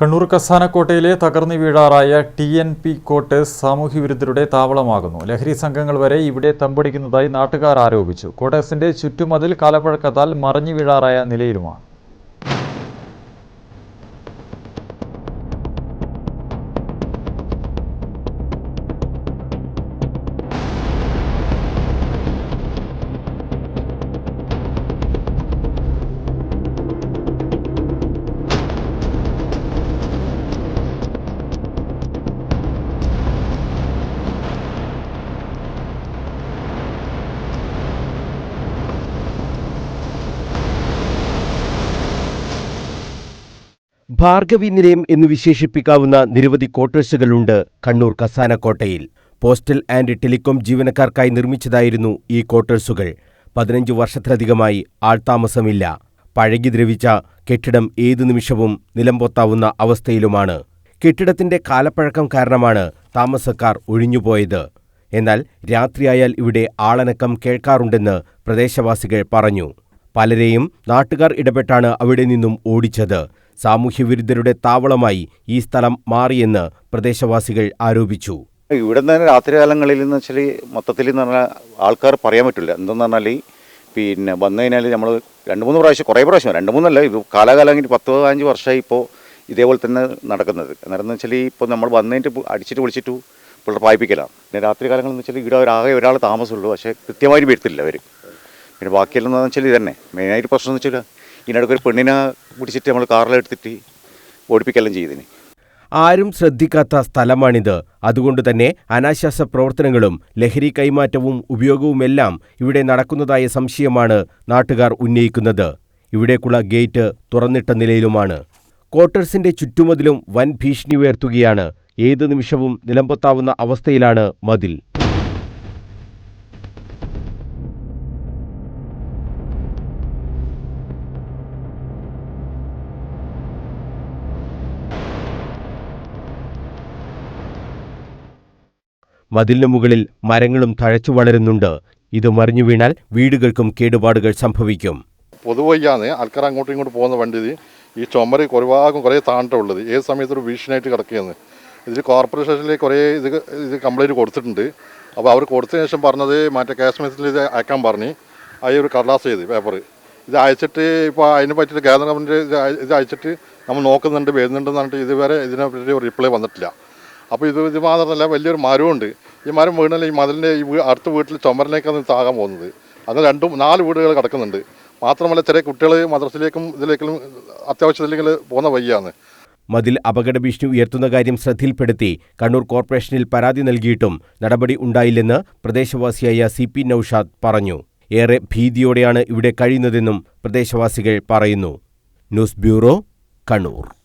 കണ്ണൂർ കസാനക്കോട്ടയിലെ തകർന്നു വീഴാറായ ടി എൻ പി കോട്ടേഴ്സ് സാമൂഹ്യവിരുദ്ധരുടെ താവളമാകുന്നു. ലഹരി സംഘങ്ങൾ വരെ ഇവിടെ തമ്പടിക്കുന്നതായി നാട്ടുകാർ ആരോപിച്ചു. കോട്ടേഴ്സിന്റെ ചുറ്റുമതിൽ കാലപ്പഴക്കത്താൽ മറിഞ്ഞു വീഴാറായ നിലയിലുമാണ്. ഭാർഗവി നിലയം എന്ന് വിശേഷിപ്പിക്കാവുന്ന നിരവധി ക്വാർട്ടേഴ്സുകളുണ്ട് കണ്ണൂർ കസാനക്കോട്ടയിൽ. പോസ്റ്റൽ ആൻഡ് ടെലികോം ജീവനക്കാർക്കായി നിർമ്മിച്ചതായിരുന്നു ഈ ക്വാർട്ടേഴ്സുകൾ പതിനഞ്ച് വർഷത്തിലധികമായി ആൾതാമസമില്ല. പഴകി ദ്രവിച്ച കെട്ടിടം ഏതു നിമിഷവും നിലംപൊത്താവുന്ന അവസ്ഥയിലുമാണ്. കെട്ടിടത്തിന്റെ കാലപ്പഴക്കം കാരണമാണ് താമസക്കാർ ഒഴിഞ്ഞുപോയത്. എന്നാൽ രാത്രിയായാൽ ഇവിടെ ആളനക്കം കേൾക്കാറുണ്ടെന്ന് പ്രദേശവാസികൾ പറഞ്ഞു. പലരെയും നാട്ടുകാർ ഇടപെട്ടാണ് അവിടെ നിന്നും ഓടിച്ചത്. സാമൂഹ്യവിരുദ്ധരുടെ താവളമായി ഈ സ്ഥലം മാറിയെന്ന് പ്രദേശവാസികൾ ആരോപിച്ചു. ഇവിടെ തന്നെ രാത്രികാലങ്ങളിൽ എന്ന് വെച്ചാൽ മൊത്തത്തിൽ എന്ന് പറഞ്ഞാൽ ആൾക്കാർ പറയാൻ പറ്റില്ല. എന്തെന്ന് പറഞ്ഞാൽ പിന്നെ വന്നു കഴിഞ്ഞാൽ നമ്മൾ രണ്ട് മൂന്ന് പ്രാവശ്യം കുറേ പ്രാവശ്യം രണ്ട് മൂന്നല്ല ഇത് കാലാകാലം പത്ത് പതിനഞ്ച് വർഷമായി ഇപ്പോൾ ഇതേപോലെ തന്നെ നടക്കുന്നത്. അന്നേരം എന്ന് വെച്ചാൽ ഇപ്പോൾ നമ്മൾ വന്നതിന്റെ അടിച്ചിട്ട് വിളിച്ചിട്ട് പിള്ളേർ പായിപ്പിക്കലാണ്. പിന്നെ രാത്രി കാലങ്ങളിൽ എന്ന് വെച്ചാൽ ഇവിടെ ഒരാകെ ഒരാൾ താമസമുള്ളൂ പക്ഷേ കൃത്യമായിട്ട് വരുത്തില്ല അവർ. പിന്നെ ബാക്കിയെല്ലാം എന്ന് വെച്ചാൽ ഇതന്നെ. മെയിനായിട്ട് പ്രശ്നം എന്ന് വെച്ചാൽ ഇതിനിടയ്ക്ക് ഒരു പെണ്ണിനെ പിടിച്ചിട്ട് നമ്മൾ കാറിലെടുത്തിട്ട് ഓടിപ്പിക്കെല്ലാം ചെയ്തിന്. ആരും ശ്രദ്ധിക്കാത്ത സ്ഥലമാണിത്. അതുകൊണ്ട് തന്നെ അനാശാസ പ്രവർത്തനങ്ങളും ലഹരി കൈമാറ്റവും ഉപയോഗവുമെല്ലാം ഇവിടെ നടക്കുന്നതായ സംശയമാണ് നാട്ടുകാർ ഉന്നയിക്കുന്നത്. ഇവിടേക്കുള്ള ഗേറ്റ് തുറന്നിട്ട നിലയിലുമാണ്. ക്വാർട്ടേഴ്സിന്റെ ചുറ്റുമതിലും വൻ ഭീഷണി ഉയർത്തുകയാണ്. ഏതു നിമിഷവും നിലംപൊത്താവുന്ന അവസ്ഥയിലാണ് മതിൽ. മതിലിനു മുകളിൽ മരങ്ങളും തഴച്ചു വളരുന്നുണ്ട്. ഇത് മറിഞ്ഞു വീണാൽ വീടുകൾക്കും കേടുപാടുകൾ സംഭവിക്കും. പൊതുവയ്യാന്ന് ആൾക്കാർ അങ്ങോട്ടും ഇങ്ങോട്ടും പോകുന്ന വണ്ടി ഈ ചുമര് കുറവാകും കുറേ താണ്ടുള്ളത് ഏത് സമയത്ത് ഒരു ഭീഷണിയായിട്ട് കിടക്കുകയാണ്. ഇതിൽ കോർപ്പറേഷനിലേക്ക് കുറേ ഇത് ഇത് കംപ്ലൈന്റ് കൊടുത്തിട്ടുണ്ട്. അപ്പോൾ അവർ കൊടുത്തതിന് ശേഷം പറഞ്ഞത് മറ്റേ കാശ്മീരത്തിൽ ഇത് അയക്കാൻ പറഞ്ഞ് അതിൽ ഒരു കടലാസ് ചെയ്ത് പേപ്പർ ഇത് അയച്ചിട്ട് ഇപ്പോൾ അതിനെ പറ്റിയിട്ട് കേന്ദ്ര ഗവൺമെന്റ് ഇത് അയച്ചിട്ട് നമ്മൾ നോക്കുന്നുണ്ട് വരുന്നുണ്ടെന്ന് പറഞ്ഞിട്ട് ഇതുവരെ ഇതിനെ പറ്റി റിപ്ലൈ വന്നിട്ടില്ല. അപ്പോൾ ഇത് ഇത് മാത്രമല്ല വലിയൊരു മരമുണ്ട് ഈ മരം വീണല്ലേ ഈ മതിലിന്റെ ഈ അടുത്ത വീട്ടിൽ ചുമരിലേക്കാണ് താകാൻ പോകുന്നത്. അത് രണ്ടും നാല് വീടുകൾ കിടക്കുന്നുണ്ട്. മാത്രമല്ല ചെറിയ കുട്ടികൾ മദ്രസയിലേക്കും ഇതിലേക്കും അത്യാവശ്യത്തിലേക്ക് പോകുന്ന വഴിയാണ്. മതിൽ അപകട ഭീഷണി ഉയർത്തുന്ന കാര്യം ശ്രദ്ധയിൽപ്പെടുത്തി കണ്ണൂർ കോർപ്പറേഷനിൽ പരാതി നൽകിയിട്ടും നടപടി ഉണ്ടായില്ലെന്ന് പ്രദേശവാസിയായ സി പി നൌഷാദ് പറഞ്ഞു. ഏറെ ഭീതിയോടെയാണ് ഇവിടെ കഴിയുന്നതെന്നും പ്രദേശവാസികൾ പറയുന്നു. News bureau Kannur.